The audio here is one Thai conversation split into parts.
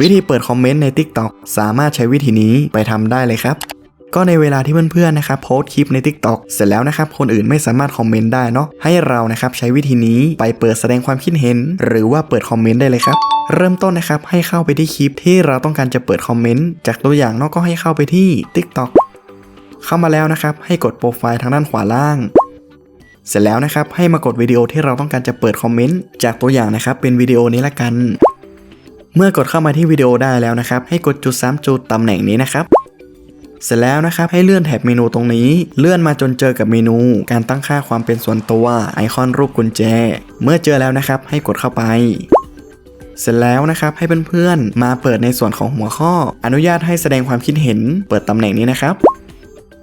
วิธีเปิดคอมเมนต์ใน TikTok สามารถใช้วิธีนี้ไปทำได้เลยครับ ก็ในเวลาที่เพื่อนๆนะครับโพสคลิปใน TikTok เสร็จแล้วนะครับคนอื่นไม่สามารถคอมเมนต์ได้เนาะให้เรานะครับใช้วิธีนี้ไปเปิดแสดงความคิดเห็น หรือว่าเปิดคอมเมนต์ได้เลยครับเริ่มต้นนะครับให้เข้าไปที่คลิปที่เราต้องการจะเปิดคอมเมนต์จากตัวอย่างเนาะก็ให้เข้าไปที่ TikTok เข้ามาแล้วนะครับให้กดโปรไฟล์ทางด้านขวาล่าง เสร็จแล้วนะครับให้มากดวิดีโอที่เราต้องการจะเปิดคอมเมนต์จากตัวอย่างนะครับเป็นวิดีโอนี้ละกัน เมื่อกดเข้ามาที่วิดีโอได้แล้วนะครับ ให้กดจุด 3 จุดตำแหน่งนี้นะครับ เสร็จแล้วนะครับให้เลื่อนแท็บเมนูตรงนี้ เลื่อนมาจนเจอกับเมนู การตั้งค่าความเป็นส่วนตัวไอคอนรูปกุญแจ เมื่อเจอแล้วนะครับ ให้กดเข้าไป เสร็จแล้วนะครับให้เพื่อนๆมาเปิดในส่วนของหัวข้อ อนุญาตให้แสดงความคิดเห็น เปิดตำแหน่งนี้นะครับ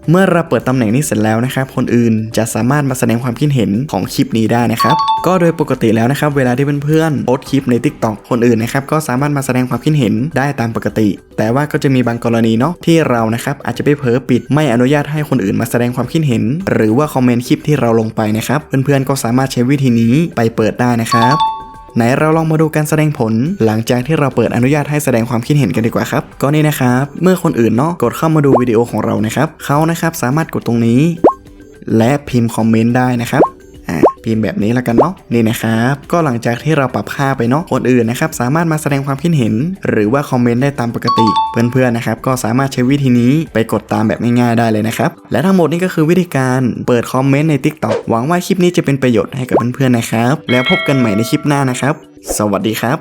เมื่อเราเปิดตำแหน่งนี้เสร็จแล้วนะครับ คนอื่นจะสามารถมาแสดงความคิดเห็นของคลิปนี้ได้นะครับ ก็โดยปกติแล้วนะครับ เวลาที่เพื่อนๆโพสคลิปใน TikTok คนอื่นนะครับก็สามารถมาแสดงความคิดเห็นได้ตามปกติ แต่ว่าก็จะมีบางกรณีเนาะที่เรานะครับอาจจะไปเผลอปิดไม่อนุญาตให้คนอื่นมาแสดงความคิดเห็น หรือว่าคอมเมนต์คลิปที่เราลงไปนะครับ เพื่อนๆก็สามารถใช้วิธีนี้ไปเปิดได้นะครับ ไหนเราลองมาดูการแสดงผล หลังจากที่เราเปิดอนุญาตให้แสดงความคิดเห็นกันดีกว่าครับก็นี่นะครับเมื่อคนอื่นเนาะกดเข้ามาดูวิดีโอของเรานะครับเขานะครับสามารถกดตรงนี้ และพิมพ์คอมเมนต์ได้นะครับ พิมพ์แบบนี้แล้วกันเนาะนี่นะครับก็หลังจากที่เราปรับค่าไปเนาะคนอื่นนะครับสามารถมาแสดงความคิดเห็น หรือว่าคอมเมนต์ได้ตามปกติ เพื่อนๆนะครับก็สามารถใช้วิธีนี้ไปกดตามแบบง่ายๆได้เลยนะครับและทั้งหมดนี้ก็คือวิธีการเปิดคอมเมนต์ใน TikTok หวังว่าคลิปนี้จะเป็นประโยชน์ให้กับเพื่อนๆนะครับแล้วพบกันใหม่ในคลิปหน้านะครับ สวัสดีครับ